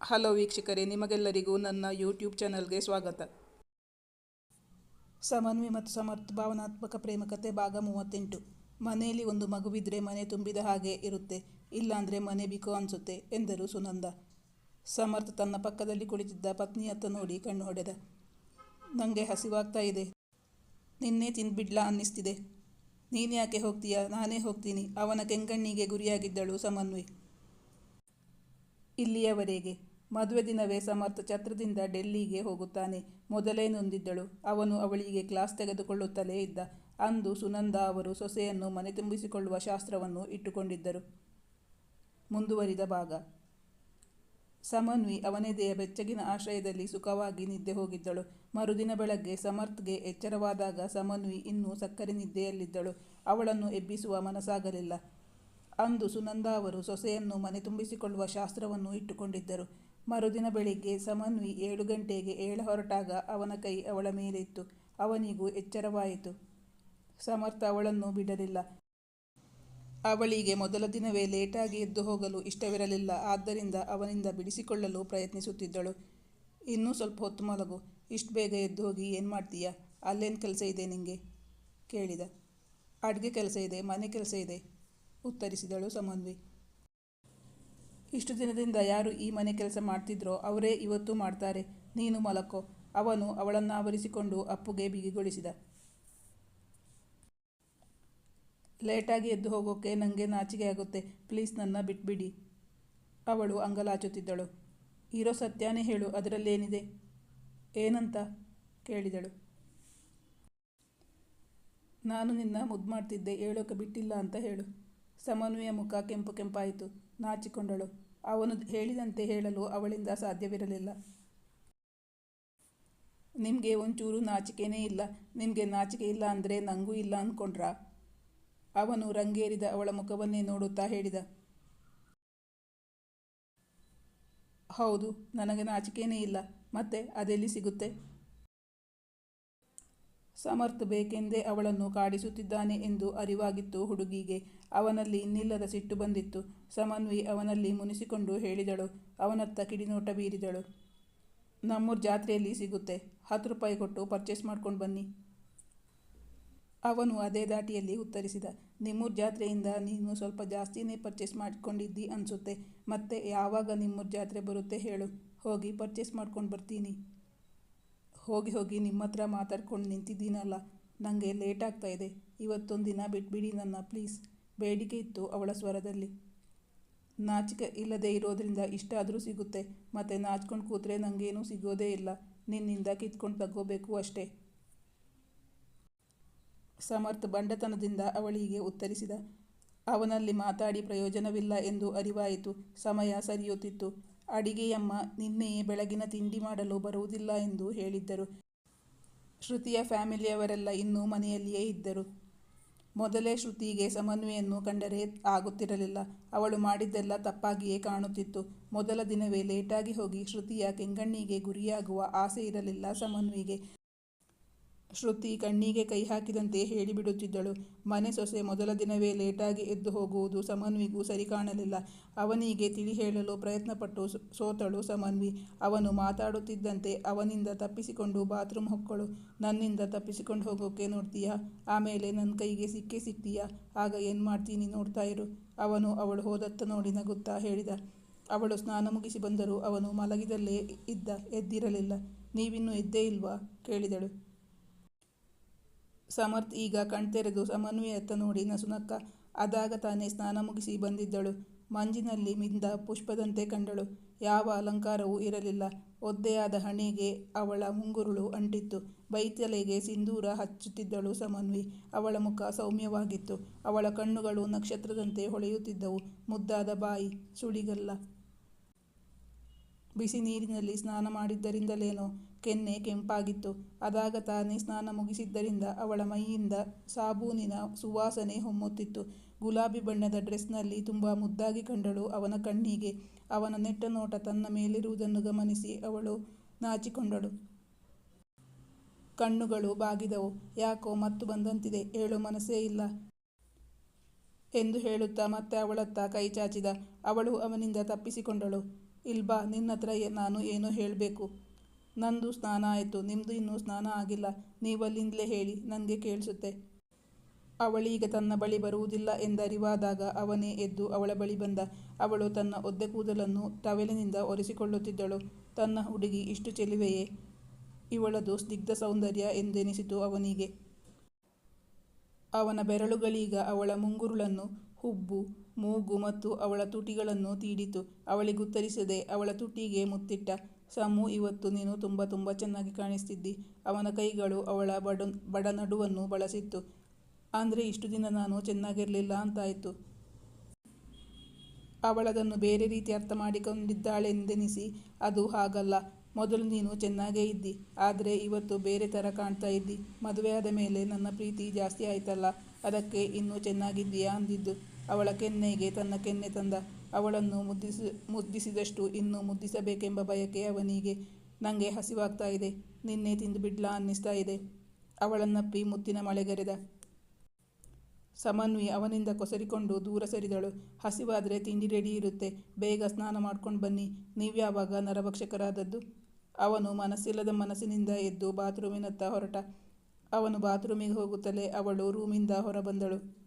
Hello ವೀಕ್ಷಕರೇ, ನಿಮಗೆಲ್ಲರಿಗೂ ನನ್ನ ಯೂಟ್ಯೂಬ್ ಚಾನಲ್ಗೆ ಸ್ವಾಗತ. ಸಮನ್ವಿ ಮತ್ತು ಸಮರ್ಥ, ಭಾವನಾತ್ಮಕ ಪ್ರೇಮಕತೆ ಭಾಗ ಮೂವತ್ತೆಂಟು. ಮನೆಯಲ್ಲಿ ಒಂದು ಮಗುವಿದ್ರೆ ಮನೆ ತುಂಬಿದ ಹಾಗೆ ಇರುತ್ತೆ, ಇಲ್ಲಾಂದ್ರೆ ಮನೆ ಬಿಕೋ ಅನಿಸುತ್ತೆ, ಎಂದರು ಸುನಂದ. ಸಮರ್ಥ ತನ್ನ ಪಕ್ಕದಲ್ಲಿ ಕುಳಿತಿದ್ದ ಪತ್ನಿಯತ್ತ ನೋಡಿ ಕಣ್ಣು ಹೊಡೆದ. ನನಗೆ ಹಸಿವಾಗ್ತಾ ಇದೆ. ನಿನ್ನೆ ತಿಂದ್ಬಿಡ್ಲಾ ಅನ್ನಿಸ್ತಿದೆ. ನೀನು ಯಾಕೆ ಹೋಗ್ತೀಯಾ? ನಾನೇ ಹೋಗ್ತೀನಿ. ಅವನ ಕೆಂಗಣ್ಣಿಗೆ ಗುರಿಯಾಗಿದ್ದಳು ಸಮನ್ವಿ ಇಲ್ಲಿಯವರೆಗೆ. ಮದುವೆ ದಿನವೇ ಸಮರ್ಥ ಛತ್ರದಿಂದ ಡೆಲ್ಲಿಗೆ ಹೋಗುತ್ತಾನೆ. ಮೊದಲೇ ನೊಂದಿದ್ದಳು. ಅವನು ಅವಳಿಗೆ ಕ್ಲಾಸ್ ತೆಗೆದುಕೊಳ್ಳುತ್ತಲೇ ಇದ್ದ. ಅಂದು ಸುನಂದ ಅವರು ಸೊಸೆಯನ್ನು ಮನೆ ತುಂಬಿಸಿಕೊಳ್ಳುವ ಶಾಸ್ತ್ರವನ್ನು ಇಟ್ಟುಕೊಂಡಿದ್ದರು. ಮುಂದುವರಿದ ಭಾಗ. ಸಮನ್ವಿ ಅವನೆದೆಯ ಬೆಚ್ಚಗಿನ ಆಶ್ರಯದಲ್ಲಿ ಸುಖವಾಗಿ ನಿದ್ದೆ ಹೋಗಿದ್ದಳು. ಮರುದಿನ ಬೆಳಗ್ಗೆ ಸಮರ್ಥ್ಗೆ ಎಚ್ಚರವಾದಾಗ ಸಮನ್ವಿ ಇನ್ನೂ ಸಕ್ಕರೆ ನಿದ್ದೆಯಲ್ಲಿದ್ದಳು. ಅವಳನ್ನು ಎಬ್ಬಿಸುವ ಮನಸ್ಸಾಗಲಿಲ್ಲ. ಅಂದು ಸುನಂದ ಅವರು ಸೊಸೆಯನ್ನು ಮನೆ ತುಂಬಿಸಿಕೊಳ್ಳುವ ಶಾಸ್ತ್ರವನ್ನು ಇಟ್ಟುಕೊಂಡಿದ್ದರು. ಮರುದಿನ ಬೆಳಿಗ್ಗೆ ಸಮನ್ವಿ ಏಳು ಗಂಟೆಗೆ ಏಳು ಹೊರಟಾಗ ಅವನ ಕೈ ಅವಳ ಮೇಲಿತ್ತು. ಅವನಿಗೂ ಎಚ್ಚರವಾಯಿತು. ಸಮರ್ಥ ಅವಳನ್ನು ಬಿಡಲಿಲ್ಲ. ಅವಳಿಗೆ ಮೊದಲ ದಿನವೇ ಲೇಟಾಗಿ ಎದ್ದು ಹೋಗಲು ಇಷ್ಟವಿರಲಿಲ್ಲ. ಆದ್ದರಿಂದ ಅವನಿಂದ ಬಿಡಿಸಿಕೊಳ್ಳಲು ಪ್ರಯತ್ನಿಸುತ್ತಿದ್ದಳು. ಇನ್ನೂ ಸ್ವಲ್ಪ ಹೊತ್ತು ಮಲಗು. ಇಷ್ಟು ಬೇಗ ಎದ್ದು ಹೋಗಿ ಏನು ಮಾಡ್ತೀಯಾ? ಅಲ್ಲೇನು ಕೆಲಸ ಇದೆ ನಿಂಗೆ? ಕೇಳಿದ. ಅಡುಗೆ ಕೆಲಸ ಇದೆ, ಮನೆ ಕೆಲಸ ಇದೆ, ಉತ್ತರಿಸಿದಳು ಸಮನ್ವಿ. ಇಷ್ಟು ದಿನದಿಂದ ಯಾರು ಈ ಮನೆ ಕೆಲಸ ಮಾಡ್ತಿದ್ರೋ ಅವರೇ ಇವತ್ತು ಮಾಡ್ತಾರೆ. ನೀನು ಮಲಕೋ. ಅವನು ಅವಳನ್ನು ಆವರಿಸಿಕೊಂಡು ಅಪ್ಪುಗೆ ಬಿಗಿಗೊಳಿಸಿದ. ಲೇಟಾಗಿ ಎದ್ದು ಹೋಗೋಕ್ಕೆ ನನಗೆ ನಾಚಿಕೆ ಆಗುತ್ತೆ. ಪ್ಲೀಸ್ ನನ್ನ ಬಿಟ್ಬಿಡಿ. ಅವಳು ಅಂಗಲಾಚುತ್ತಿದ್ದಳು. ಇರೋ ಸತ್ಯಾನೇ ಹೇಳು, ಅದರಲ್ಲೇನಿದೆ? ಏನಂತ? ಕೇಳಿದಳು. ನಾನು ನಿನ್ನ ಮುದ್ದು ಮಾಡ್ತಿದ್ದೆ, ಹೇಳೋಕೆ ಬಿಟ್ಟಿಲ್ಲ ಅಂತ ಹೇಳು. ಸಮನ್ವಯ ಮುಖ ಕೆಂಪು ಕೆಂಪಾಯಿತು. ನಾಚಿಕೊಂಡಳು. ಅವನು ಹೇಳಿದಂತೆ ಹೇಳಲು ಅವಳಿಂದ ಸಾಧ್ಯವಿರಲಿಲ್ಲ. ನಿಮಗೆ ಒಂಚೂರು ನಾಚಿಕೆನೇ ಇಲ್ಲ. ನಿಮಗೆ ನಾಚಿಕೆ ಇಲ್ಲ ಅಂದರೆ ನನಗೂ ಇಲ್ಲ ಅಂದ್ಕೊಂಡ್ರಾ ಅವನು ರಂಗೇರಿದ ಅವಳ ಮುಖವನ್ನೇ ನೋಡುತ್ತಾ ಹೇಳಿದ. ಹೌದು, ನನಗೆ ನಾಚಿಕೆನೇ ಇಲ್ಲ. ಮತ್ತೆ ಅದೆಲ್ಲಿ ಸಿಗುತ್ತೆ? ಸಮರ್ಥ ಬೇಕೆಂದೇ ಅವಳನ್ನು ಕಾಡಿಸುತ್ತಿದ್ದಾನೆ ಎಂದು ಅರಿವಾಗಿತ್ತು ಹುಡುಗಿಗೆ. ಅವನಲ್ಲಿ ಇನ್ನಿಲ್ಲದ ಸಿಟ್ಟು ಬಂದಿತ್ತು. ಸಮನ್ವಿ ಅವನಲ್ಲಿ ಮುನಿಸಿಕೊಂಡು ಹೇಳಿದಳು. ಅವನತ್ತ ಕಿಡಿನೋಟ ಬೀರಿದಳು. ನಮ್ಮೂರ ಜಾತ್ರೆಯಲ್ಲಿ ಸಿಗುತ್ತೆ. ಹತ್ತು ರೂಪಾಯಿ ಕೊಟ್ಟು ಪರ್ಚೇಸ್ ಮಾಡ್ಕೊಂಡು ಬನ್ನಿ. ಅವನು ಅದೇ ದಾಟಿಯಲ್ಲಿ ಉತ್ತರಿಸಿದ. ನಿಮ್ಮೂರ ಜಾತ್ರೆಯಿಂದ ನೀನು ಸ್ವಲ್ಪ ಜಾಸ್ತಿನೇ ಪರ್ಚೇಸ್ ಮಾಡಿಕೊಂಡಿದ್ದಿ ಅನಿಸುತ್ತೆ. ಮತ್ತೆ ಯಾವಾಗ ನಿಮ್ಮೂರ ಜಾತ್ರೆ ಬರುತ್ತೆ ಹೇಳು. ಹೋಗಿ ಪರ್ಚೇಸ್ ಮಾಡ್ಕೊಂಡು ಬರ್ತೀನಿ. ಹೋಗಿ ಹೋಗಿ ನಿಮ್ಮ ಹತ್ರ ಮಾತಾಡ್ಕೊಂಡು ನಿಂತಿದ್ದೀನಲ್ಲ. ನನಗೆ ಲೇಟ್ ಆಗ್ತಾ ಇದೆ. ಇವತ್ತೊಂದು ದಿನ ಬಿಟ್ಬಿಡಿ ನನ್ನ ಪ್ಲೀಸ್. ಬೇಡಿಕೆ ಇತ್ತು ಅವಳ ಸ್ವರದಲ್ಲಿ. ನಾಚಿಕೆ ಇಲ್ಲದೆ ಇರೋದ್ರಿಂದ ಇಷ್ಟಾದರೂ ಸಿಗುತ್ತೆ. ಮತ್ತು ನಾಚ್ಕೊಂಡು ಕೂತ್ರೆ ನನಗೇನೂ ಸಿಗೋದೇ ಇಲ್ಲ. ನಿನ್ನಿಂದ ಕಿತ್ಕೊಂಡು ತಗೋಬೇಕು ಅಷ್ಟೇ. ಸಮರ್ಥ ಬಂಡತನದಿಂದ ಅವಳಿಗೆ ಉತ್ತರಿಸಿದ. ಅವನಲ್ಲಿ ಮಾತಾಡಿ ಪ್ರಯೋಜನವಿಲ್ಲ ಎಂದು ಅರಿವಾಯಿತು. ಸಮಯ ಸರಿಯುತ್ತಿತ್ತು. ಅಡಿಗೆಯಮ್ಮ ನಿನ್ನೆಯೇ ಬೆಳಗಿನ ತಿಂಡಿ ಮಾಡಲು ಬರುವುದಿಲ್ಲ ಎಂದು ಹೇಳಿದ್ದರು. ಶ್ರುತಿಯ ಫ್ಯಾಮಿಲಿಯವರೆಲ್ಲ ಇನ್ನೂ ಮನೆಯಲ್ಲಿಯೇ ಇದ್ದರು. ಮೊದಲೇ ಶ್ರುತಿಗೆ ಸಮನ್ವಯನ್ನು ಕಂಡರೆ ಆಗುತ್ತಿರಲಿಲ್ಲ. ಅವಳು ಮಾಡಿದ್ದೆಲ್ಲ ತಪ್ಪಾಗಿಯೇ ಕಾಣುತ್ತಿತ್ತು. ಮೊದಲ ದಿನವೇ ಲೇಟಾಗಿ ಹೋಗಿ ಶ್ರುತಿಯ ಕೆಂಗಣ್ಣಿಗೆ ಗುರಿಯಾಗುವ ಆಸೆ ಇರಲಿಲ್ಲ ಸಮನ್ವಿಗೆ. ಶ್ರುತಿ ಕಣ್ಣಿಗೆ ಕೈ ಹಾಕಿದಂತೆ ಹೇಳಿಬಿಡುತ್ತಿದ್ದಳು. ಮನೆ ಸೊಸೆ ಮೊದಲ ದಿನವೇ ಲೇಟಾಗಿ ಎದ್ದು ಹೋಗುವುದು ಸಮನ್ವಿಗೂ ಸರಿ ಕಾಣಲಿಲ್ಲ ಅವನಿಗೆ ತಿಳಿ ಹೇಳಲು ಪ್ರಯತ್ನಪಟ್ಟು ಸೋತಳು ಸಮನ್ವಿ. ಅವನು ಮಾತಾಡುತ್ತಿದ್ದಂತೆ ಅವನಿಂದ ತಪ್ಪಿಸಿಕೊಂಡು ಬಾತ್ರೂಮ್ ಹೊಕ್ಕಳು. ನನ್ನಿಂದ ತಪ್ಪಿಸಿಕೊಂಡು ಹೋಗೋಕೆ ನೋಡ್ತೀಯಾ? ಆಮೇಲೆ ನನ್ನ ಕೈಗೆ ಸಿಕ್ಕೇ ಸಿಗ್ತೀಯಾ ಆಗ ಏನು ಮಾಡ್ತೀನಿ ನೋಡ್ತಾ ಇರು. ಅವನು ಅವಳು ಹೋದತ್ತ ನೋಡಿ ನಗುತ್ತಾ ಹೇಳಿದ. ಅವಳು ಸ್ನಾನ ಮುಗಿಸಿ ಬಂದರೂ ಅವನು ಮಲಗಿದಲ್ಲೇ ಇದ್ದ, ಎದ್ದಿರಲಿಲ್ಲ. ನೀವಿನ್ನೂ ಎದ್ದೇ ಇಲ್ವಾ? ಕೇಳಿದಳು. ಸಮರ್ಥ್ ಈಗ ಕಣ್ತೆರೆದು ಸಮನ್ವಯತ್ತ ನೋಡಿ ನಸುನಕ್ಕ ಅದಾಗ ತಾನೇ ಸ್ನಾನ ಮುಗಿಸಿ ಬಂದಿದ್ದಳು. ಮಂಜಿನಲ್ಲಿ ಮಿಂದ ಪುಷ್ಪದಂತೆ ಕಂಡಳು. ಯಾವ ಅಲಂಕಾರವೂ ಇರಲಿಲ್ಲ. ಒದ್ದೆಯಾದ ಹಣೆಗೆ ಅವಳ ಮುಂಗುರುಳು ಅಂಟಿತ್ತು. ಬೈತಲೆಗೆ ಸಿಂಧೂರ ಹಚ್ಚುತ್ತಿದ್ದಳು ಸಮನ್ವಿ. ಅವಳ ಮುಖ ಸೌಮ್ಯವಾಗಿತ್ತು. ಅವಳ ಕಣ್ಣುಗಳು ನಕ್ಷತ್ರದಂತೆ ಹೊಳೆಯುತ್ತಿದ್ದವು. ಮುದ್ದಾದ ಬಾಯಿ ಸುಳಿಗಲ್ಲ. ಬಿಸಿ ನೀರಿನಲ್ಲಿ ಸ್ನಾನ ಮಾಡಿದ್ದರಿಂದಲೇನೋ ಕೆನ್ನೆ ಕೆಂಪಾಗಿತ್ತು. ಅದಾಗ ತಾನೇ ಸ್ನಾನ ಮುಗಿಸಿದ್ದರಿಂದ ಅವಳ ಮೈಯಿಂದ ಸಾಬೂನಿನ ಸುವಾಸನೆ ಹೊಮ್ಮುತ್ತಿತ್ತು. ಗುಲಾಬಿ ಬಣ್ಣದ ಡ್ರೆಸ್ನಲ್ಲಿ ತುಂಬ ಮುದ್ದಾಗಿ ಕಂಡಳು ಅವನ ಕಣ್ಣಿಗೆ. ಅವನ ನೆಟ್ಟ ನೋಟ ತನ್ನ ಮೇಲಿರುವುದನ್ನು ಗಮನಿಸಿ ಅವಳು ನಾಚಿಕೊಂಡಳು. ಕಣ್ಣುಗಳು ಬಾಗಿದವು. ಯಾಕೋ ಮತ್ತು ಬಂದಂತಿದೆ, ಹೇಳೋ ಮನಸ್ಸೇ ಇಲ್ಲ ಎಂದು ಹೇಳುತ್ತಾ ಮತ್ತೆ ಅವಳತ್ತ ಕೈ ಚಾಚಿದ. ಅವಳು ಅವನಿಂದ ತಪ್ಪಿಸಿಕೊಂಡಳು. ಇಲ್ಬಾ ನಿನ್ನತ್ರ ನಾನು ಏನೋ ಹೇಳಬೇಕು? ನಂದು ಸ್ನಾನ ಆಯಿತು ನಿಮ್ಮದು ಇನ್ನೂ ಸ್ನಾನ ಆಗಿಲ್ಲ, ನೀವಲ್ಲಿಂದಲೇ ಹೇಳಿ ನನಗೆ ಕೇಳಿಸುತ್ತೆ. ಅವಳೀಗ ತನ್ನ ಬಳಿ ಬರುವುದಿಲ್ಲ ಎಂದರಿವಾದಾಗ ಅವನೇ ಎದ್ದು ಅವಳ ಬಳಿ ಬಂದ. ಅವಳು ತನ್ನ ಒದ್ದೆ ಕೂದಲನ್ನು ಟವೆಲಿನಿಂದ ಒರೆಸಿಕೊಳ್ಳುತ್ತಿದ್ದಳು. ತನ್ನ ಹುಡುಗಿ, ಇಷ್ಟು ಚೆಲುವೆಯೇ? ಇವಳದು ಸ್ನಿಗ್ಧ ಸೌಂದರ್ಯ ಎಂದೆನಿಸಿತು ಅವನಿಗೆ. ಅವನ ಬೆರಳುಗಳೀಗ ಅವಳ ಮುಂಗುರುಳನ್ನು ಹುಬ್ಬು ಮೂಗು ಮತ್ತು ಅವಳ ತುಟಿಗಳನ್ನು ತೀಡಿತು. ಅವಳಿಗುತ್ತರಿಸದೆ ಅವಳ ತುಟಿಗೆ ಮುತ್ತಿಟ್ಟ "ಸಾಮು, ಇವತ್ತು ನೀನು ತುಂಬ ತುಂಬ ಚೆನ್ನಾಗಿ ಕಾಣಿಸ್ತಿದ್ದಿ. ಅವನ ಕೈಗಳು ಅವಳ ಬಡ ಬಡನಡುವನ್ನು ಬಳಸಿತ್ತು. ಅಂದರೆ ಇಷ್ಟು ದಿನ ನಾನು ಚೆನ್ನಾಗಿರಲಿಲ್ಲ ಅಂತಾಯಿತು. ಅವಳದನ್ನು ಬೇರೆ ರೀತಿ ಅರ್ಥ ಮಾಡಿಕೊಂಡಿದ್ದಾಳೆಂದೆನಿಸಿ ಅದು ಹಾಗಲ್ಲ. ಮೊದಲು ನೀನು ಚೆನ್ನಾಗೇ ಇದ್ದಿ. ಆದರೆ ಇವತ್ತು ಬೇರೆ ಥರ ಕಾಣ್ತಾ ಇದ್ದಿ. ಮದುವೆಯಾದ ಮೇಲೆ ನನ್ನ ಪ್ರೀತಿ ಜಾಸ್ತಿ ಆಯ್ತಲ್ಲ. ಅದಕ್ಕೆ ಇನ್ನೂ ಚೆನ್ನಾಗಿದ್ದೀಯಾ? ಅಂದಿದ್ದು. ಅವಳ ಕೆನ್ನೆಗೆ ತನ್ನ ಕೆನ್ನೆ ತಂದ. ಅವಳನ್ನು ಮುದ್ದಿಸಿ, ಮುದ್ದಿಸಿದಷ್ಟು ಇನ್ನೂ ಮುದ್ದಿಸಬೇಕೆಂಬ ಬಯಕೆ ಅವನಿಗೆ ನನಗೆ ಹಸಿವಾಗ್ತಾ ಇದೆ. ನಿನ್ನೆ ತಿಂದು ಬಿಡ್ಲಾ ಅನ್ನಿಸ್ತಾ ಇದೆ. ಅವಳನ್ನಪ್ಪಿ ಮುತ್ತಿನ ಮಳೆಗರೆದ. ಸಮನ್ವಿ ಅವನಿಂದ ಕೊಸರಿಕೊಂಡು ದೂರ ಸರಿದಳು. ಹಸಿವಾದರೆ ತಿಂಡಿ ರೆಡಿ ಇರುತ್ತೆ. ಬೇಗ ಸ್ನಾನ ಮಾಡ್ಕೊಂಡು ಬನ್ನಿ. ನೀವ್ಯಾವಾಗ ನರಭಕ್ಷಕರಾದದ್ದು? ಅವನು ಮನಸ್ಸಿಲ್ಲದ ಮನಸ್ಸಿನಿಂದ ಎದ್ದು ಬಾತ್ರೂಮಿನತ್ತ ಹೊರಟ. ಅವನು ಬಾತ್ರೂಮಿಗೆ ಹೋಗುತ್ತಲೇ ಅವಳು ರೂಮಿಂದ ಹೊರಬಂದಳು.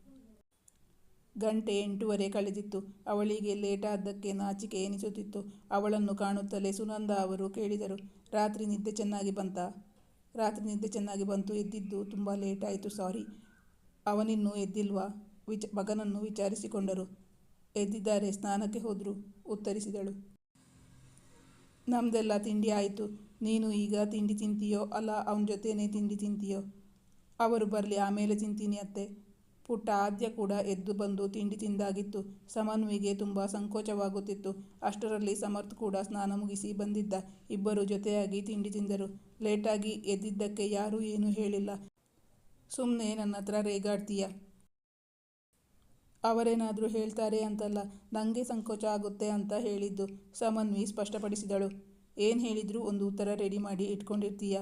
ಗಂಟೆ ಎಂಟೂವರೆ ಕಳೆದಿತ್ತು. ಅವಳಿಗೆ ಲೇಟಾದ್ದಕ್ಕೆ ನಾಚಿಕೆ ಎನಿಸುತ್ತಿತ್ತು. ಅವಳನ್ನು ಕಾಣುತ್ತಲೇ ಸುನಂದ ಅವರು ಕೇಳಿದರು, ರಾತ್ರಿ ನಿದ್ದೆ ಚೆನ್ನಾಗಿ ಬಂತಾ? ರಾತ್ರಿ ನಿದ್ದೆ ಚೆನ್ನಾಗಿ ಬಂತು, ಎದ್ದಿದ್ದು ತುಂಬ ಲೇಟಾಯಿತು ಸಾರಿ. ಅವನಿನ್ನೂ ಎದ್ದಿಲ್ವಾ? ವಿಚ, ಮಗನನ್ನು ವಿಚಾರಿಸಿಕೊಂಡರು. ಎದ್ದಿದ್ದಾರೆ, ಸ್ನಾನಕ್ಕೆ ಹೋದರು, ಉತ್ತರಿಸಿದಳು. ನಮ್ದೆಲ್ಲ ತಿಂಡಿ ಆಯಿತು. ನೀನು ಈಗ ತಿಂಡಿ ತಿಂತೀಯೋ, ಅಲ್ಲ, ಅವನ ಜೊತೆನೇ ತಿಂಡಿ ತಿಂತೀಯೋ? ಅವರು ಬರಲಿ, ಆಮೇಲೆ ತಿಂತೀನಿ ಅತ್ತೆ. ಪುಟ್ಟ ಆದ್ಯ ಕೂಡ ಎದ್ದು ಬಂದು ತಿಂಡಿ ತಿಂದಾಗಿತ್ತು. ಸಮನ್ವಿಗೆ ತುಂಬ ಸಂಕೋಚವಾಗುತ್ತಿತ್ತು. ಅಷ್ಟರಲ್ಲಿ ಸಮರ್ಥ್ ಕೂಡ ಸ್ನಾನ ಮುಗಿಸಿ ಬಂದಿದ್ದ. ಇಬ್ಬರು ಜೊತೆಯಾಗಿ ತಿಂಡಿ ತಿಂದರು. ಲೇಟಾಗಿ ಎದ್ದಿದ್ದಕ್ಕೆ ಯಾರೂ ಏನೂ ಹೇಳಿಲ್ಲ. ಸುಮ್ಮನೆ ನನ್ನ ಹತ್ರ ರೇಗಾಡ್ತೀಯ? ಅವರೇನಾದರೂ ಹೇಳ್ತಾರೆ ಅಂತಲ್ಲ ನನಗೆ ಸಂಕೋಚ ಆಗುತ್ತೆ ಅಂತ ಹೇಳಿದ್ದು, ಸಮನ್ವಿ ಸ್ಪಷ್ಟಪಡಿಸಿದಳು. ಏನು ಹೇಳಿದರೂ ಒಂದು ಉತ್ತರ ರೆಡಿ ಮಾಡಿ ಇಟ್ಕೊಂಡಿರ್ತೀಯ?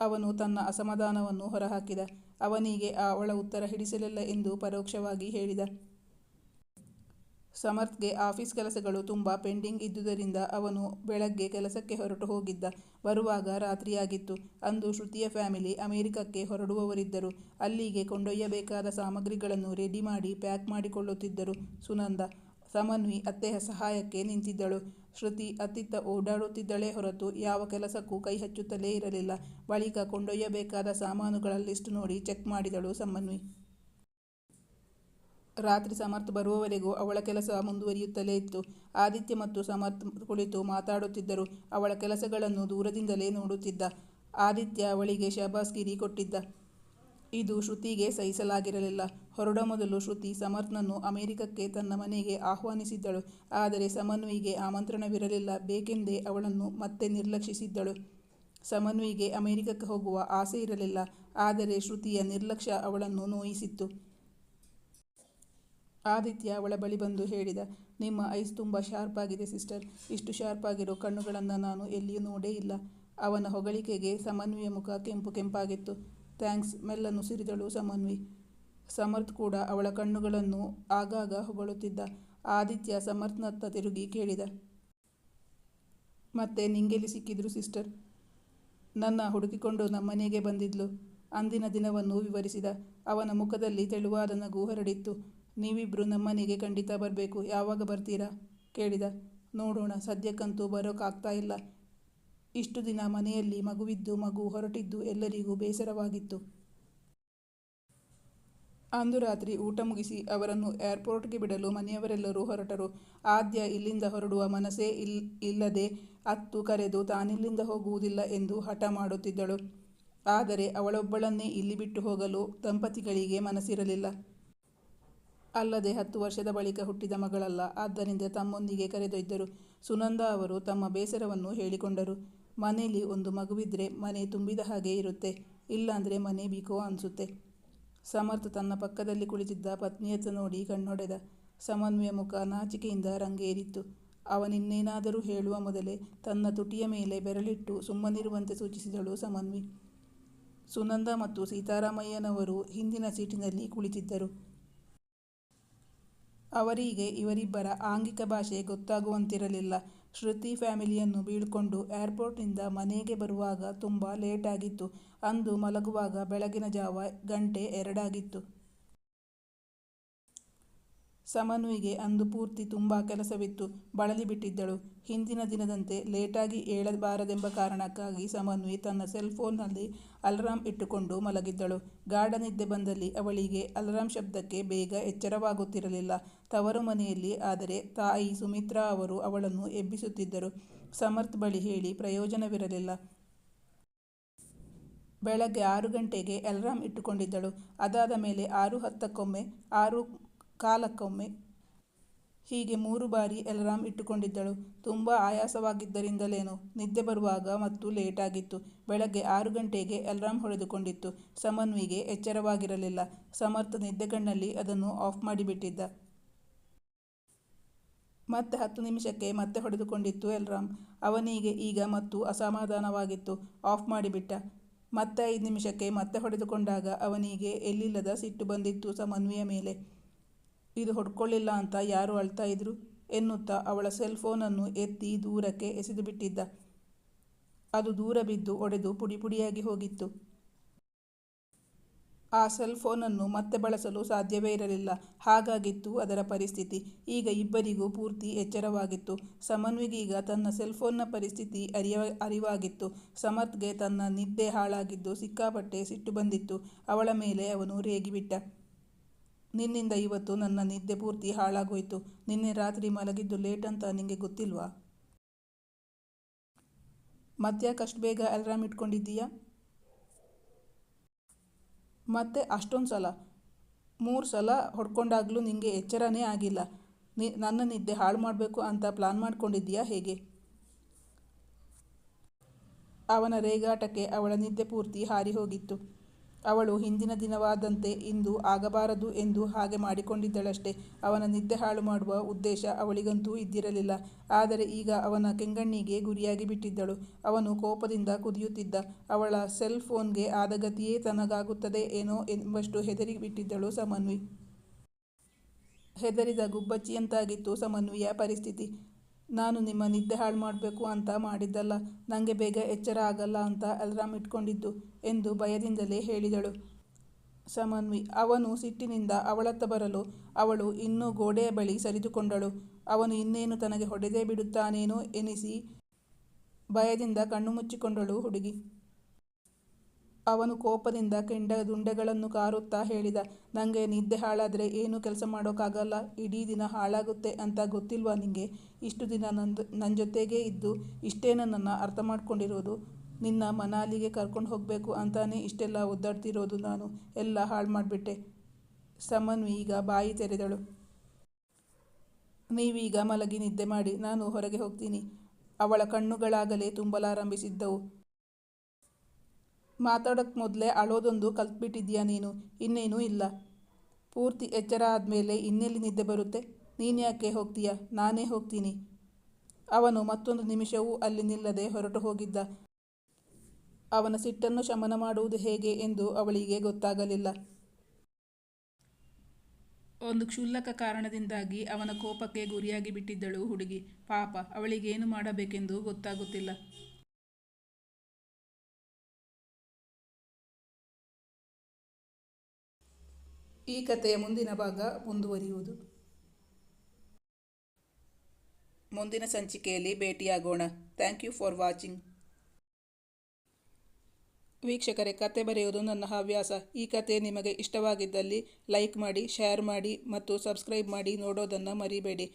ಅವನು ತನ್ನ ಅಸಮಾಧಾನವನ್ನು ಹೊರಹಾಕಿದ. ಅವನಿಗೆ ಅವಳ ಉತ್ತರ ಹಿಡಿಸಲಿಲ್ಲ ಎಂದು ಪರೋಕ್ಷವಾಗಿ ಹೇಳಿದ. ಸಮರ್ಥ್ಗೆ ಆಫೀಸ್ ಕೆಲಸಗಳು ತುಂಬ ಪೆಂಡಿಂಗ್ ಇದ್ದುದರಿಂದ ಅವನು ಬೆಳಗ್ಗೆ ಕೆಲಸಕ್ಕೆ ಹೊರಟು ಹೋಗಿದ್ದ. ಬರುವಾಗ ರಾತ್ರಿಯಾಗಿತ್ತು. ಅಂದು ಶ್ರುತಿಯ ಫ್ಯಾಮಿಲಿ ಅಮೆರಿಕಕ್ಕೆ ಹೊರಡುವವರಿದ್ದರು. ಅಲ್ಲಿಗೆ ಕೊಂಡೊಯ್ಯಬೇಕಾದ ಸಾಮಗ್ರಿಗಳನ್ನು ರೆಡಿ ಮಾಡಿ ಪ್ಯಾಕ್ ಮಾಡಿಕೊಳ್ಳುತ್ತಿದ್ದರು ಸುನಂದ. ಸಮನ್ವಿ ಅತ್ತೆಯ ಸಹಾಯಕ್ಕೆ ನಿಂತಿದ್ದಳು. ಶ್ರುತಿ ಅತ್ತಿತ್ತ ಓಡಾಡುತ್ತಿದ್ದಳೇ ಹೊರತು ಯಾವ ಕೆಲಸಕ್ಕೂ ಕೈ ಹಚ್ಚುತ್ತಲೇ ಇರಲಿಲ್ಲ. ಬಳಿಕ ಕೊಂಡೊಯ್ಯಬೇಕಾದ ಸಾಮಾನುಗಳ ಲಿಸ್ಟ್ ನೋಡಿ ಚೆಕ್ ಮಾಡಿದಳು ಸಮನ್ವಿ ರಾತ್ರಿ ಸಮರ್ಥ್ ಬರುವವರೆಗೂ ಅವಳ ಕೆಲಸ ಮುಂದುವರಿಯುತ್ತಲೇ ಇತ್ತು. ಆದಿತ್ಯ ಮತ್ತು ಸಮರ್ಥ್ ಕುಳಿತು ಮಾತಾಡುತ್ತಿದ್ದರು. ಅವಳ ಕೆಲಸಗಳನ್ನು ದೂರದಿಂದಲೇ ನೋಡುತ್ತಿದ್ದ. ಆದಿತ್ಯ ಅವಳಿಗೆ ಶಬಾಸ್ಗಿರಿ ಕೊಟ್ಟಿದ್ದ. ಇದು ಶ್ರುತಿಗೆ ಸಹಿಸಲಾಗಿರಲಿಲ್ಲ. ಹೊರಡ ಮೊದಲು ಶ್ರುತಿ ಸಮರ್ಥನನ್ನು ಅಮೆರಿಕಕ್ಕೆ ತನ್ನ ಮನೆಗೆ ಆಹ್ವಾನಿಸಿದ್ದಳು. ಆದರೆ ಸಮನ್ವಿಗೆ ಆಮಂತ್ರಣವಿರಲಿಲ್ಲ. ಬೇಕೆಂದೇ ಅವಳನ್ನು ಮತ್ತೆ ನಿರ್ಲಕ್ಷಿಸಿದ್ದಳು. ಸಮನ್ವಿಗೆ ಅಮೆರಿಕಕ್ಕೆ ಹೋಗುವ ಆಸೆ ಇರಲಿಲ್ಲ. ಆದರೆ ಶ್ರುತಿಯ ನಿರ್ಲಕ್ಷ್ಯ ಅವಳನ್ನು ನೋಯಿಸಿತ್ತು. ಆದಿತ್ಯ ಅವಳ ಬಳಿ ಬಂದು ಹೇಳಿದ, ನಿಮ್ಮ ಐಸ್ ತುಂಬ ಶಾರ್ಪ್ ಆಗಿದೆ, ಸಿಸ್ಟರ್. ಇಷ್ಟು ಶಾರ್ಪ್ ಆಗಿರೋ ಕಣ್ಣುಗಳನ್ನು ನಾನು ಎಲ್ಲಿಯೂ ನೋಡೇ ಇಲ್ಲ. ಅವನ ಹೊಗಳಿಕೆಗೆ ಸಮನ್ವಿಯ ಮುಖ ಕೆಂಪು ಕೆಂಪಾಗಿತ್ತು. ಥ್ಯಾಂಕ್ಸ್. ಮೆಲ್ಲನ್ನು ಸಿರಿದಳು ಸಮನ್ವಿ. ಸಮರ್ಥ್ ಕೂಡ ಅವಳ ಕಣ್ಣುಗಳನ್ನು ಆಗಾಗ ಹೊಗಳುತ್ತಿದ್ದ. ಆದಿತ್ಯ ಸಮರ್ಥ್ನತ್ತ ತಿರುಗಿ ಕೇಳಿದ. ಮತ್ತೆ ನಿಂಗೆಲ್ಲಿ ಸಿಕ್ಕಿದ್ರು ಸಿಸ್ಟರ್? ನನ್ನ ಹುಡುಕಿಕೊಂಡು ನಮ್ಮನೆಗೆ ಬಂದಿದ್ಲು. ಅಂದಿನ ದಿನವನ್ನು ವಿವರಿಸಿದ. ಅವನ ಮುಖದಲ್ಲಿ ತೆಳುವಾದ ನಗು ಹರಡಿತ್ತು. ನೀವಿಬ್ಬರು ನಮ್ಮನೆಗೆ ಖಂಡಿತ ಬರಬೇಕು. ಯಾವಾಗ ಬರ್ತೀರಾ? ಕೇಳಿದ. ನೋಡೋಣ. ಸದ್ಯಕ್ಕಂತೂ ಬರೋಕ್ಕಾಗ್ತಾ ಇಲ್ಲ. ಇಷ್ಟು ದಿನ ಮನೆಯಲ್ಲಿ ಮಗುವಿದ್ದು, ಮಗು ಹೊರಟಿದ್ದು ಎಲ್ಲರಿಗೂ ಬೇಸರವಾಗಿತ್ತು. ಅಂದು ರಾತ್ರಿ ಊಟ ಮುಗಿಸಿ ಅವರನ್ನು ಏರ್ಪೋರ್ಟ್ಗೆ ಬಿಡಲು ಮನೆಯವರೆಲ್ಲರೂ ಹೊರಟರು. ಆದ್ಯ ಇಲ್ಲಿಂದ ಹೊರಡುವ ಮನಸ್ಸೇ ಇಲ್, ಇಲ್ಲದೆ ಅತ್ತು ಕರೆದು ತಾನಿಲ್ಲಿಂದ ಹೋಗುವುದಿಲ್ಲ ಎಂದು ಹಠ ಮಾಡುತ್ತಿದ್ದಳು. ಆದರೆ ಅವಳೊಬ್ಬಳನ್ನೇ ಇಲ್ಲಿ ಬಿಟ್ಟು ಹೋಗಲು ದಂಪತಿಗಳಿಗೆ ಮನಸ್ಸಿರಲಿಲ್ಲ. ಅಲ್ಲದೆ ಹತ್ತು ವರ್ಷದ ಬಳಿಕ ಹುಟ್ಟಿದ ಮಗಳಲ್ಲ, ಆದ್ದರಿಂದ ತಮ್ಮೊಂದಿಗೆ ಕರೆದೊಯ್ದರು. ಸುನಂದ ಅವರು ತಮ್ಮ ಬೇಸರವನ್ನು ಹೇಳಿಕೊಂಡರು. ಮನೇಲಿ ಒಂದು ಮಗುವಿದ್ರೆ ಮನೆ ತುಂಬಿದ ಹಾಗೆ ಇರುತ್ತೆ. ಇಲ್ಲಾಂದರೆ ಮನೆ ಬೀಕೋ ಅನಿಸುತ್ತೆ. ಸಮರ್ಥ ತನ್ನ ಪಕ್ಕದಲ್ಲಿ ಕುಳಿತಿದ್ದ ಪತ್ನಿಯತ್ತ ನೋಡಿ ಕಣ್ಣೊಡೆದ. ಸಮನ್ವಯ ಮುಖ ನಾಚಿಕೆಯಿಂದ ರಂಗೇರಿತ್ತು. ಅವನಿನ್ನೇನಾದರೂ ಹೇಳುವ ಮೊದಲೇ ತನ್ನ ತುಟಿಯ ಮೇಲೆ ಬೆರಳಿಟ್ಟು ಸುಮ್ಮನಿರುವಂತೆ ಸೂಚಿಸಿದಳು ಸಮನ್ವಿ. ಸುನಂದ ಮತ್ತು ಸೀತಾರಾಮಯ್ಯನವರು ಹಿಂದಿನ ಸೀಟಿನಲ್ಲಿ ಕುಳಿತಿದ್ದರು. ಅವರಿಗೆ ಇವರಿಬ್ಬರ ಆಂಗಿಕ ಭಾಷೆ ಗೊತ್ತಾಗುವಂತಿರಲಿಲ್ಲ. ಶ್ರುತಿ ಫ್ಯಾಮಿಲಿಯನ್ನು ಬೀಳ್ಕೊಂಡು ಏರ್ಪೋರ್ಟ್ನಿಂದ ಮನೆಗೆ ಬರುವಾಗ ತುಂಬ ಲೇಟಾಗಿತ್ತು. ಅಂದು ಮಲಗುವಾಗ ಬೆಳಗಿನ ಜಾವ ಗಂಟೆ ಎರಡಾಗಿತ್ತು. ಸಮನ್ವಿಗೆ ಅಂದು ಪೂರ್ತಿ ತುಂಬ ಕೆಲಸವಿತ್ತು. ಬಳಲಿಬಿಟ್ಟಿದ್ದಳು. ಹಿಂದಿನ ದಿನದಂತೆ ಲೇಟಾಗಿ ಏಳಬಾರದೆಂಬ ಕಾರಣಕ್ಕಾಗಿ ಸಮನ್ವಿ ತನ್ನ ಸೆಲ್ ಫೋನ್ನಲ್ಲಿ ಅಲಾರಂ ಇಟ್ಟುಕೊಂಡು ಮಲಗಿದ್ದಳು. ಗಾಢ ನಿದ್ದೆ ಬಂದಲ್ಲಿ ಅವಳಿಗೆ ಅಲರಾಮ್ ಶಬ್ದಕ್ಕೆ ಬೇಗ ಎಚ್ಚರವಾಗುತ್ತಿರಲಿಲ್ಲ. ತವರು ಮನೆಯಲ್ಲಿ ಆದರೆ ತಾಯಿ ಸುಮಿತ್ರಾ ಅವರು ಅವಳನ್ನು ಎಬ್ಬಿಸುತ್ತಿದ್ದರು. ಸಮರ್ಥ್ ಬಳಿ ಹೇಳಿ ಪ್ರಯೋಜನವಿರಲಿಲ್ಲ. ಬೆಳಗ್ಗೆ ಆರು ಗಂಟೆಗೆ ಅಲಾರಂ ಇಟ್ಟುಕೊಂಡಿದ್ದಳು. ಅದಾದ ಮೇಲೆ ಆರು ಹತ್ತಕ್ಕೊಮ್ಮೆ, ಆರು ಕಾಲಕ್ಕೊಮ್ಮೆ ಹೀಗೆ ಮೂರು ಬಾರಿ ಅಲಾರಂ ಇಟ್ಟುಕೊಂಡಿದ್ದಳು. ತುಂಬ ಆಯಾಸವಾಗಿದ್ದರಿಂದಲೇನೋ ನಿದ್ದೆ ಬರುವಾಗ ಮತ್ತೂ ಲೇಟಾಗಿತ್ತು. ಬೆಳಗ್ಗೆ ಆರು ಗಂಟೆಗೆ ಅಲಾರಂ ಹೊಡೆದುಕೊಂಡಿತ್ತು. ಸಮನ್ವಿಗೆ ಎಚ್ಚರವಾಗಿರಲಿಲ್ಲ. ಸಮರ್ಥ ನಿದ್ದೆಗಣ್ಣಲ್ಲಿ ಅದನ್ನು ಆಫ್ ಮಾಡಿಬಿಟ್ಟಿದ್ದ. ಮತ್ತೆ ಹತ್ತು ನಿಮಿಷಕ್ಕೆ ಮತ್ತೆ ಹೊಡೆದುಕೊಂಡಿತ್ತು ಅಲಾರಂ. ಅವನಿಗೆ ಈಗ ಮತ್ತು ಅಸಮಾಧಾನವಾಗಿತ್ತು. ಆಫ್ ಮಾಡಿಬಿಟ್ಟ. ಮತ್ತೆ ಐದು ನಿಮಿಷಕ್ಕೆ ಮತ್ತೆ ಹೊಡೆದುಕೊಂಡಾಗ ಅವನಿಗೆ ಎಲ್ಲಿಲ್ಲದ ಸಿಟ್ಟು ಬಂದಿತ್ತು ಸಮನ್ವಿಯ ಮೇಲೆ. ಇದು ಹೊಡ್ಕೊಳ್ಳಿಲ್ಲ ಅಂತ ಯಾರು ಅಳ್ತಾ ಇದ್ರು? ಎನ್ನುತ್ತಾ ಅವಳ ಸೆಲ್ ಫೋನನ್ನು ಎತ್ತಿ ದೂರಕ್ಕೆ ಎಸೆದು ಬಿಟ್ಟಿದ್ದ ಅದು ದೂರ ಬಿದ್ದು ಒಡೆದು ಪುಡಿ ಪುಡಿಯಾಗಿ ಹೋಗಿತ್ತು. ಆ ಸೆಲ್ ಫೋನನ್ನು ಮತ್ತೆ ಬಳಸಲು ಸಾಧ್ಯವೇ ಇರಲಿಲ್ಲ. ಹಾಗಾಗಿತ್ತು ಅದರ ಪರಿಸ್ಥಿತಿ. ಈಗ ಇಬ್ಬರಿಗೂ ಪೂರ್ತಿ ಎಚ್ಚರವಾಗಿತ್ತು. ಸಮನ್ವಿಗೀಗ ತನ್ನ ಸೆಲ್ ಫೋನ್ನ ಪರಿಸ್ಥಿತಿ ಅರಿಯ ಅರಿವಾಗಿತ್ತು. ಸಮರ್ಥ್ಗೆ ತನ್ನ ನಿದ್ದೆ ಹಾಳಾಗಿದ್ದು ಸಿಕ್ಕಾಪಟ್ಟೆ ಸಿಟ್ಟು ಬಂದಿತ್ತು. ಅವಳ ಮೇಲೆ ಅವನು ರೇಗಿಬಿಟ್ಟ. ನಿನ್ನಿಂದ ಇವತ್ತು ನನ್ನ ನಿದ್ದೆ ಪೂರ್ತಿ ಹಾಳಾಗೋಯ್ತು. ನಿನ್ನೆ ರಾತ್ರಿ ಮಲಗಿದ್ದು ಲೇಟ್ ಅಂತ ನಿಂಗೆ ಗೊತ್ತಿಲ್ವಾ? ಮತ್ತ್ಯಾಕಷ್ಟು ಬೇಗ ಅಲ್ರಾಮ್ ಇಟ್ಕೊಂಡಿದ್ದೀಯಾ ಮತ್ತೆ ಅಷ್ಟೊಂದು ಸಲ? ಮೂರು ಸಲ ಹೊಡ್ಕೊಂಡಾಗಲೂ ನಿಂಗೆ ಎಚ್ಚರನೇ ಆಗಿಲ್ಲ. ನನ್ನ ನಿದ್ದೆ ಹಾಳು ಮಾಡಬೇಕು ಅಂತ ಪ್ಲಾನ್ ಮಾಡ್ಕೊಂಡಿದ್ದೀಯಾ ಹೇಗೆ? ಅವನ ರೇಗಾಟಕ್ಕೆ ಅವಳ ನಿದ್ದೆ ಪೂರ್ತಿ ಹಾರಿಹೋಗಿತ್ತು. ಅವಳು ಹಿಂದಿನ ದಿನವಾದಂತೆ ಇಂದು ಆಗಬಾರದು ಎಂದು ಹಾಗೆ ಮಾಡಿಕೊಂಡಿದ್ದಳಷ್ಟೇ. ಅವನ ನಿದ್ದೆ ಹಾಳು ಮಾಡುವ ಉದ್ದೇಶ ಅವಳಿಗಂತೂ ಇದ್ದಿರಲಿಲ್ಲ. ಆದರೆ ಈಗ ಅವನ ಕೆಂಗಣ್ಣಿಗೆ ಗುರಿಯಾಗಿ ಬಿಟ್ಟಿದ್ದಳು ಅವನು ಕೋಪದಿಂದ ಕುದಿಯುತ್ತಿದ್ದ. ಅವಳ ಸೆಲ್ ಫೋನ್ಗೆ ಆದ ಗತಿಯೇ ತನಗಾಗುತ್ತದೆ ಏನೋ ಎಂಬಷ್ಟು ಹೆದರಿ ಬಿಟ್ಟಿದ್ದಳು ಸಮನ್ವಿ. ಹೆದರಿದ ಗುಬ್ಬಚ್ಚಿಯಂತಾಗಿತ್ತು ಸಮನ್ವಿಯ ಪರಿಸ್ಥಿತಿ. ನಾನು ನಿಮ್ಮ ನಿದ್ದೆ ಹಾಳು ಮಾಡಬೇಕು ಅಂತ ಮಾಡಿದ್ದಲ್ಲ. ನನಗೆ ಬೇಗ ಎಚ್ಚರ ಆಗಲ್ಲ ಅಂತ ಅಲಾರಂ ಇಟ್ಕೊಂಡಿದ್ದು ಎಂದು ಭಯದಿಂದಲೇ ಹೇಳಿದಳು ಸಮನ್ವಿ. ಅವನು ಸಿಟ್ಟಿನಿಂದ ಅವಳತ್ತ ಬರಲು ಅವಳು ಇನ್ನೂ ಗೋಡೆಯ ಬಳಿ ಸರಿದುಕೊಂಡಳು. ಅವನು ಇನ್ನೇನು ತನಗೆ ಹೊಡೆದೇ ಬಿಡುತ್ತಾನೇನೋ ಎನಿಸಿ ಭಯದಿಂದ ಕಣ್ಣು ಮುಚ್ಚಿಕೊಂಡಳು ಹುಡುಗಿ. ಅವನು ಕೋಪದಿಂದ ಕೆಂಡದುಂಡೆಗಳನ್ನು ಕಾರುತ್ತಾ ಹೇಳಿದ, ನಂಗೆ ನಿದ್ದೆ ಹಾಳಾದ್ರೆ ಏನೂ ಕೆಲಸ ಮಾಡೋಕ್ಕಾಗಲ್ಲ. ಇಡೀ ದಿನ ಹಾಳಾಗುತ್ತೆ ಅಂತ ಗೊತ್ತಿಲ್ವಾ ನಿಂಗೆ? ಇಷ್ಟು ದಿನ ನನ್ನ ಜೊತೆಗೇ ಇದ್ದು ಇಷ್ಟೇ ಅರ್ಥ ಮಾಡ್ಕೊಂಡಿರೋದು ನಿನ್ನ ಮನಾಲಿಗೆ ಕರ್ಕೊಂಡು ಹೋಗಬೇಕು ಅಂತಾನೇ ಇಷ್ಟೆಲ್ಲ ಒದ್ದಾಡ್ತಿರೋದು ನಾನು. ಎಲ್ಲ ಹಾಳ್ಮಾಡ್ಬಿಟ್ಟೆ. ಸಮನ್ವಿ ಈಗ ಬಾಯಿ ತೆರೆದಳು. ನೀವೀಗ ಮಲಗಿ ನಿದ್ದೆ ಮಾಡಿ. ನಾನು ಹೊರಗೆ ಹೋಗ್ತೀನಿ. ಅವಳ ಕಣ್ಣುಗಳಾಗಲೇ ತುಂಬಲಾರಂಭಿಸಿದ್ದವು. ಮಾತಾಡೋಕ್ ಮೊದ್ಲೇ ಅಳೋದೊಂದು ಕಲ್ತ್ಬಿಟ್ಟಿದ್ಯಾ ನೀನು? ಇನ್ನೇನೂ ಇಲ್ಲ. ಪೂರ್ತಿ ಎಚ್ಚರ ಆದಮೇಲೆ ಇನ್ನೆಲ್ಲಿ ನಿದ್ದೆ ಬರುತ್ತೆ? ನೀನ್ಯಾಕೆ ಹೋಗ್ತೀಯ? ನಾನೇ ಹೋಗ್ತೀನಿ. ಅವನು ಮತ್ತೊಂದು ನಿಮಿಷವೂ ಅಲ್ಲಿ ನಿಲ್ಲದೆ ಹೊರಟು ಹೋಗಿದ್ದ. ಅವನ ಸಿಟ್ಟನ್ನು ಶಮನ ಮಾಡುವುದು ಹೇಗೆ ಎಂದು ಅವಳಿಗೆ ಗೊತ್ತಾಗಲಿಲ್ಲ. ಒಂದು ಕ್ಷುಲ್ಲಕ ಕಾರಣದಿಂದಾಗಿ ಅವನ ಕೋಪಕ್ಕೆ ಗುರಿಯಾಗಿ ಬಿಟ್ಟಿದ್ದಳು ಹುಡುಗಿ. ಪಾಪ, ಅವಳಿಗೇನು ಮಾಡಬೇಕೆಂದು ಗೊತ್ತಾಗುತ್ತಿಲ್ಲ. ಈ ಕಥೆಯ ಮುಂದಿನ ಭಾಗ ಮುಂದುವರಿಯುವುದು. ಮುಂದಿನ ಸಂಚಿಕೆಯಲ್ಲಿ ಭೇಟಿಯಾಗೋಣ. Thank you for watching. ವೀಕ್ಷಕರೇ ಕತೆ ಬರೆಯುವುದು ನನ್ನ ಹವ್ಯಾಸ. ಈ ಕತೆ ನಿಮಗೆ ಇಷ್ಟವಾಗಿದ್ದಲ್ಲಿ ಲೈಕ್ ಮಾಡಿ, ಶೇರ್ ಮಾಡಿ ಮತ್ತು ಸಬ್ಸ್ಕ್ರೈಬ್ ಮಾಡಿ ನೋಡೋದನ್ನು ಮರೀಬೇಡಿ.